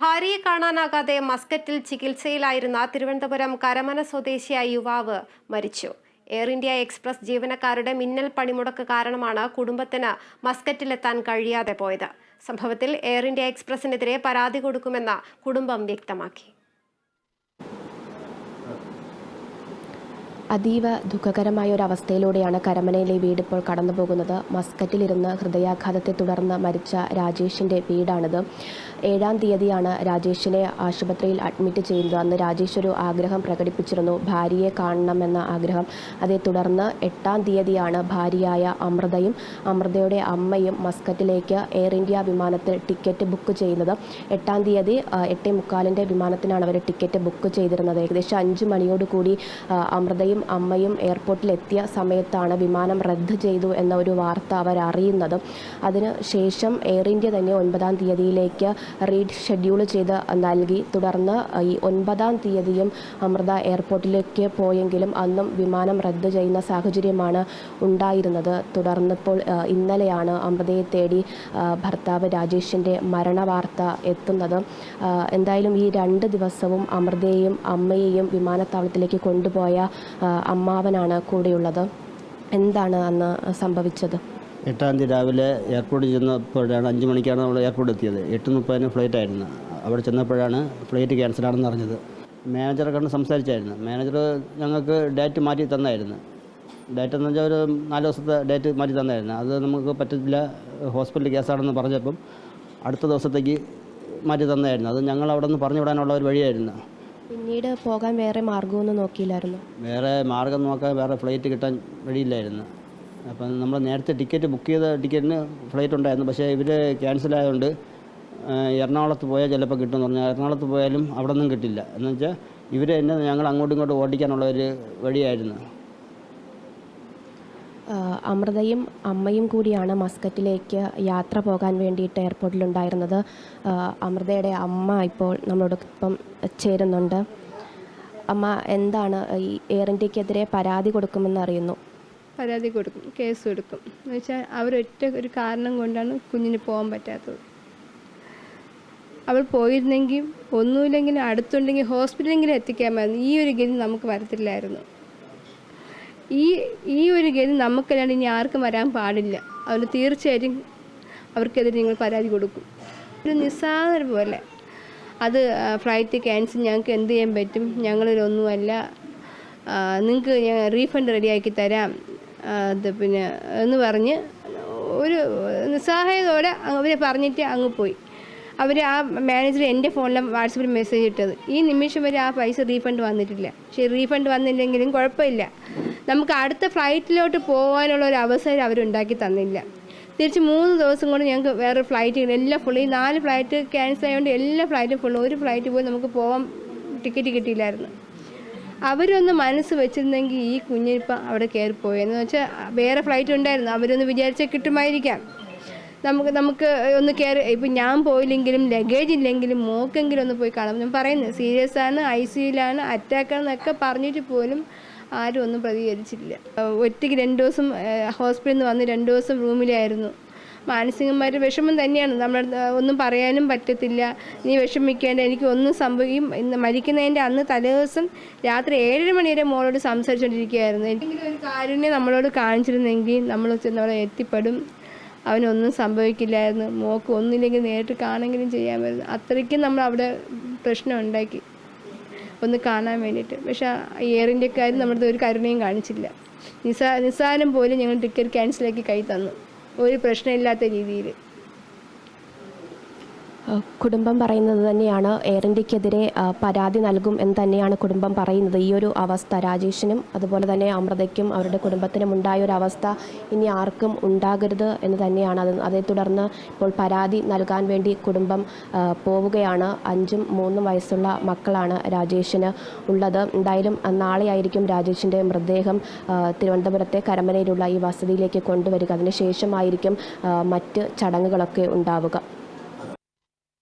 ഭാര്യയെ കാണാനാകാതെ മസ്കറ്റിൽ ചികിത്സയിലായിരുന്ന തിരുവനന്തപുരം കരമന സ്വദേശിയായ യുവാവ് മരിച്ചു. എയർ ഇന്ത്യ എക്സ്പ്രസ് ജീവനക്കാരുടെ മിന്നൽ പണിമുടക്ക് കാരണമാണ് കുടുംബത്തിന് മസ്കറ്റിലെത്താൻ കഴിയാതെ പോയത്. സംഭവത്തിൽ എയർ ഇന്ത്യ എക്സ്പ്രസിനെതിരെ പരാതി കൊടുക്കുമെന്ന് കുടുംബം വ്യക്തമാക്കി. അതീവ ദുഃഖകരമായ ഒരു അവസ്ഥയിലൂടെയാണ് കരമനയിലെ വീട് ഇപ്പോൾ കടന്നുപോകുന്നത്. മസ്കറ്റിലിരുന്ന് ഹൃദയാഘാതത്തെ തുടർന്ന് മരിച്ച രാജേഷിന്റെ വീടാണിത്. ഏഴാം തീയതിയാണ് രാജേഷിനെ ആശുപത്രിയിൽ അഡ്മിറ്റ് ചെയ്യുന്നത്. അന്ന് രാജേഷ് ഒരു ആഗ്രഹം പ്രകടിപ്പിച്ചിരുന്നു. ഭാര്യയെ കാണണമെന്ന ആഗ്രഹം. അതേ തുടർന്ന് എട്ടാം തീയതിയാണ് ഭാര്യയായ അമൃതയും അമൃതയുടെ അമ്മയും മസ്കറ്റിലേക്ക് എയർ ഇന്ത്യ വിമാനത്തിൽ ടിക്കറ്റ് ബുക്ക് ചെയ്യുന്നത്. എട്ടാം തീയതി എട്ടേ മുക്കാലിന്റെ വിമാനത്തിനാണ് അവർ ടിക്കറ്റ് ബുക്ക് ചെയ്തിരുന്നത്. ഏകദേശം അഞ്ച് മണിയോടുകൂടി ആ, അമൃതയും അമ്മയും എയർപോർട്ടിലെത്തിയ സമയത്താണ് വിമാനം റദ്ദ് ചെയ്തു എന്ന ഒരു വാർത്ത അവർ അറിയുന്നത്. അതിന് ശേഷം എയർ ഇന്ത്യ തന്നെ ഒൻപതാം തീയതിയിലേക്ക് റീഡ് ഷെഡ്യൂൾ ചെയ്ത് നൽകി. തുടർന്ന് ഈ ഒൻപതാം തീയതിയും അമൃത എയർപോർട്ടിലേക്ക് പോയെങ്കിലും അന്നും വിമാനം റദ്ദ് ചെയ്യുന്ന സാഹചര്യമാണ് ഉണ്ടായിരുന്നത്. തുടർന്നിപ്പോൾ ഇന്നലെയാണ് അമൃതയെ തേടി ഭർത്താവ് രാജേഷിന്റെ മരണവാർത്ത എത്തുന്നത്. എന്തായാലും ഈ രണ്ട് ദിവസവും അമൃതയെയും അമ്മയെയും വിമാനത്താവളത്തിലേക്ക് കൊണ്ടുപോയ അമ്മാവനാണ് കൂടെയുള്ളത്. എന്താണ് അന്ന് സംഭവിച്ചത്? എട്ടാം തീയതി രാവിലെ എയർപോർട്ടിൽ ചെന്നപ്പോഴാണ് അഞ്ച് മണിക്കാണ് നമ്മൾ എയർപോർട്ടിൽ എത്തിയത്. എട്ട് മുപ്പതിന് ഫ്ലൈറ്റ് ആയിരുന്നു. അവിടെ ചെന്നപ്പോഴാണ് ഫ്ലൈറ്റ് ക്യാൻസലാണെന്ന് അറിഞ്ഞത്. മാനേജറെ കണ്ട് സംസാരിച്ചായിരുന്നു. മാനേജർ ഞങ്ങൾക്ക് ഡേറ്റ് മാറ്റി തന്നായിരുന്നു. ഡേറ്റ് എന്ന് വെച്ചാൽ ഒരു നാല് ദിവസത്തെ ഡേറ്റ് മാറ്റി തന്നായിരുന്നു. അത് നമുക്ക് പറ്റത്തില്ല. ഹോസ്പിറ്റൽ കേസാണെന്ന് പറഞ്ഞപ്പം അടുത്ത ദിവസത്തേക്ക് മാറ്റി തന്നായിരുന്നു. അത് ഞങ്ങൾ അവിടെ നിന്ന് പറഞ്ഞു വിടാനുള്ള ഒരു വഴിയായിരുന്നു. പിന്നീട് പോകാൻ വേറെ മാർഗമൊന്നും നോക്കിയില്ലായിരുന്നു? വേറെ മാർഗം നോക്കാൻ വേറെ ഫ്ലൈറ്റ് കിട്ടാൻ വഴിയില്ലായിരുന്നു. അപ്പം നമ്മൾ നേരത്തെ ടിക്കറ്റ് ബുക്ക് ചെയ്ത ടിക്കറ്റിന് ഫ്ലൈറ്റ് ഉണ്ടായിരുന്നു. പക്ഷേ ഇവർ ക്യാൻസൽ ആയതുകൊണ്ട് എറണാകുളത്ത് പോയാൽ ചിലപ്പോൾ കിട്ടുമെന്ന് പറഞ്ഞാൽ എറണാകുളത്ത് പോയാലും അവിടെ നിന്നും കിട്ടില്ല. എന്ന് വെച്ചാൽ ഇവർ തന്നെ ഞങ്ങൾ അങ്ങോട്ടും ഇങ്ങോട്ടും ഓടിക്കാനുള്ള ഒരു വഴിയായിരുന്നു. അമൃതയും അമ്മയും കൂടിയാണ് മസ്കറ്റിലേക്ക് യാത്ര പോകാൻ വേണ്ടിയിട്ട് എയർപോർട്ടിലുണ്ടായിരുന്നത്. അമൃതയുടെ അമ്മ ഇപ്പോൾ നമ്മളോടൊപ്പം ചേരുന്നുണ്ട്. അമ്മ എന്താണ് ഈ എയർ ഇന്ത്യക്കെതിരെ പരാതി കൊടുക്കുമെന്ന് അറിയുന്നു? പരാതി കൊടുക്കും കേസ് കൊടുക്കും എന്ന് വെച്ചാൽ അവരൊറ്റ ഒരു കാരണം കൊണ്ടാണ് കുഞ്ഞിന് പോകാൻ പറ്റാത്തത്. അവൾ പോയിരുന്നെങ്കിൽ ഒന്നുമില്ലെങ്കിൽ അടുത്തുണ്ടെങ്കിൽ ഹോസ്പിറ്റലെങ്കിലും എത്തിക്കാമായിരുന്നു. ഈ ഒരു ഗതി നമുക്ക് വരത്തില്ലായിരുന്നു. ഈ ഈ ഒരു ഗതി നമുക്കല്ലാണ്ട് ഇനി ആർക്കും വരാൻ പാടില്ല. അതുകൊണ്ട് തീർച്ചയായിട്ടും അവർക്കെതിരെ നിങ്ങൾ പരാതി കൊടുക്കും. ഒരു നിസ്സാര പോലെ. അത് ഫ്ലൈറ്റ് ക്യാൻസൽ ഞങ്ങൾക്ക് എന്ത് ചെയ്യാൻ പറ്റും? ഞങ്ങളിലൊന്നുമല്ല നിങ്ങൾക്ക് ഞാൻ റീഫണ്ട് റെഡിയാക്കി തരാം. അത് പിന്നെ എന്ന് പറഞ്ഞ് ഒരു നിസ്സഹായതോടെ അവർ പറഞ്ഞിട്ട് അങ്ങ് പോയി. അവർ ആ മാനേജർ എന്റെ ഫോണിലെ വാട്സപ്പിൽ മെസ്സേജ് ഇട്ടത്. ഈ നിമിഷം വരെ ആ പൈസ റീഫണ്ട് വന്നിട്ടില്ല. പക്ഷേ റീഫണ്ട് വന്നില്ലെങ്കിലും കുഴപ്പമില്ല. നമുക്ക് അടുത്ത ഫ്ലൈറ്റിലോട്ട് പോകാനുള്ള ഒരു അവസരം അവരുണ്ടാക്കി തന്നില്ല. തിരിച്ച് മൂന്ന് ദിവസം കൊണ്ട് ഞങ്ങൾക്ക് വേറെ ഫ്ലൈറ്റ് എല്ലാം ഫുൾ ഈ നാല് ഫ്ലൈറ്റ് ക്യാൻസൽ ആയതുകൊണ്ട് എല്ലാ ഫ്ലൈറ്റും ഫുൾ ഒരു ഫ്ലൈറ്റ് പോയി നമുക്ക് പോകാൻ ടിക്കറ്റ് കിട്ടിയില്ലായിരുന്നു. അവരൊന്ന് മനസ്സ് വെച്ചിരുന്നെങ്കിൽ ഈ കുഞ്ഞിപ്പം അവിടെ കയറിപ്പോയെന്ന് വെച്ചാൽ വേറെ ഫ്ലൈറ്റ് ഉണ്ടായിരുന്നു. അവരൊന്ന് വിചാരിച്ചാൽ കിട്ടുമായിരിക്കാം. നമുക്ക് നമുക്ക് ഒന്ന് കയറി ഇപ്പം ഞാൻ പോയില്ലെങ്കിലും ലഗേജ് ഇല്ലെങ്കിലും മോക്കെങ്കിലും ഒന്ന് പോയി കാണാം. ഞാൻ പറയുന്നത് സീരിയസ് ആണ് ഐ സിയിലാണ് അറ്റാക്കാണെന്നൊക്കെ പറഞ്ഞിട്ട് പോലും ആരും ഒന്നും പ്രതികരിച്ചില്ല ഒറ്റയ്ക്ക് രണ്ട് ദിവസം ഹോസ്പിറ്റലിൽ നിന്ന് വന്ന് രണ്ട് ദിവസം റൂമിലായിരുന്നു. മാനസികമായിട്ട് വിഷമം തന്നെയാണ്. നമ്മൾ ഒന്നും പറയാനും പറ്റത്തില്ല. നീ വിഷമിക്കേണ്ട. എനിക്ക് ഒന്നും സംഭവിക്കും. ഇന്ന് മരിക്കുന്നതിന്റെ അന്ന് തലേദിവസം രാത്രി ഏഴര മണി വരെ മോളോട് സംസാരിച്ചുകൊണ്ടിരിക്കുകയായിരുന്നു എന്തെങ്കിലും ഒരു കാരുണ്യം നമ്മളോട് കാണിച്ചിരുന്നെങ്കിൽ നമ്മൾ ചെന്നവിടെ എത്തിപ്പെടും. അവനൊന്നും സംഭവിക്കില്ലായിരുന്നു. മോക്ക് ഒന്നില്ലെങ്കിൽ നേരിട്ട് കാണെങ്കിലും ചെയ്യാമായിരുന്നു അത്രയ്ക്കും നമ്മൾ അവിടെ പ്രശ്നം ഉണ്ടാക്കി. ഒന്ന് കാണാൻ വേണ്ടിയിട്ട്. പക്ഷേ എയർ ഇന്ത്യക്കാർ നമ്മുടെ ഒരു കരുണയും കാണിച്ചില്ല. നിസാ നിസ്സാരം പോലും ഞങ്ങൾ ടിക്കറ്റ് ക്യാൻസലാക്കി കൈ തന്നു. ഒരു പ്രശ്നമില്ലാത്ത രീതിയിൽ കുടുംബം പറയുന്നത് തന്നെയാണ്. എയർ ഇന്ത്യക്കെതിരെ പരാതി നൽകും എന്ന് തന്നെയാണ് കുടുംബം പറയുന്നത്. ഈ ഒരു അവസ്ഥ രാജേഷിനും അതുപോലെ തന്നെ അമൃതയ്ക്കും അവരുടെ കുടുംബത്തിനും ഉണ്ടായ ഒരു അവസ്ഥ ഇനി ആർക്കും ഉണ്ടാകരുത് എന്ന് തന്നെയാണ്. അത് അതേ തുടർന്ന് ഇപ്പോൾ പരാതി നൽകാൻ വേണ്ടി കുടുംബം പോവുകയാണ്. അഞ്ചും മൂന്നും വയസ്സുള്ള മക്കളാണ് രാജേഷിന് ഉള്ളത്. എന്തായാലും നാളെയായിരിക്കും രാജേഷിന്റെ മൃതദേഹം തിരുവനന്തപുരത്തെ കരമനയിലുള്ള ഈ വസതിയിലേക്ക് കൊണ്ടുവരിക. അതിനുശേഷമായിരിക്കും മറ്റ് ചടങ്ങുകളൊക്കെ ഉണ്ടാവുക.